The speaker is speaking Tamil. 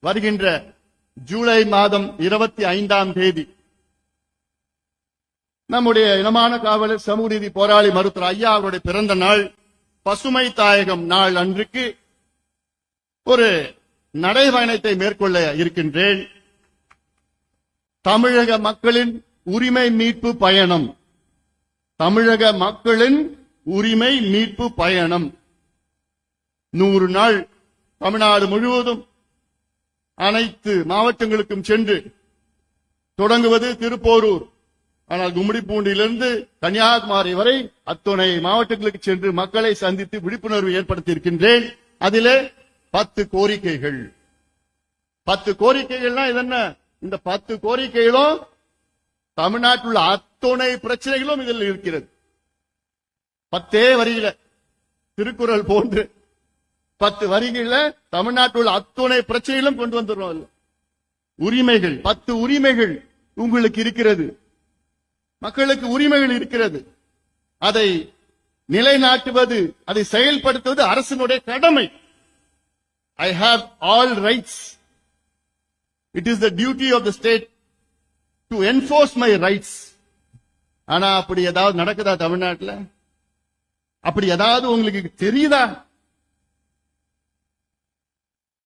வருகின்ற ஜூலை மாதம் இருபத்தி ஐந்தாம் தேதி நம்முடைய இனமான காவலர் சமூக நீதி போராளி மருத்துவர் ஐயா அவருடைய பிறந்த நாள் பசுமை தாயகம் நாள் அன்றைக்கு ஒரு நடைபயணத்தை மேற்கொள்ள இருக்கின்றேன். தமிழக மக்களின் உரிமை மீட்பு பயணம். தமிழக மக்களின் உரிமை மீட்பு பயணம். நூறு நாள் தமிழ்நாடு முழுவதும் அனைத்து மாவட்டங்களுக்கும் சென்று தொடங்குவது திருப்போரூர். ஆனால் கும்மிடிப்பூண்டிலிருந்து கன்னியாகுமரி வரை அத்துணை மாவட்டங்களுக்கு சென்று மக்களை சந்தித்து விழிப்புணர்வு ஏற்படுத்தி இருக்கின்றேன் அதிலே பத்து கோரிக்கைகள். பத்து கோரிக்கைகள்னா இது என்ன இந்த பத்து கோரிக்கைகளும் தமிழ்நாட்டில் உள்ள அத்துணை பிரச்சனைகளும் இதில் இருக்கிறது. பத்தே வரியில திருக்குறள் போன்று பத்து வரிகள்ல தமிழ்நாட்டில் உள்ள அத்துணை பிரச்சனைகளும் கொண்டு வந்துடுறோம் உரிமைகள் பத்து உரிமைகள் உங்களுக்கு இருக்கிறது. மக்களுக்கு உரிமைகள் இருக்கிறது. அதை நிலைநாட்டுவது அதை செயல்படுத்துவது அரசினுடைய கடமை. I have all rights it is the duty of the state to enforce my rights ஆனா அப்படி ஏதாவது நடக்குதா தமிழ்நாட்டில்? அப்படி ஏதாவது உங்களுக்கு தெரியுதா?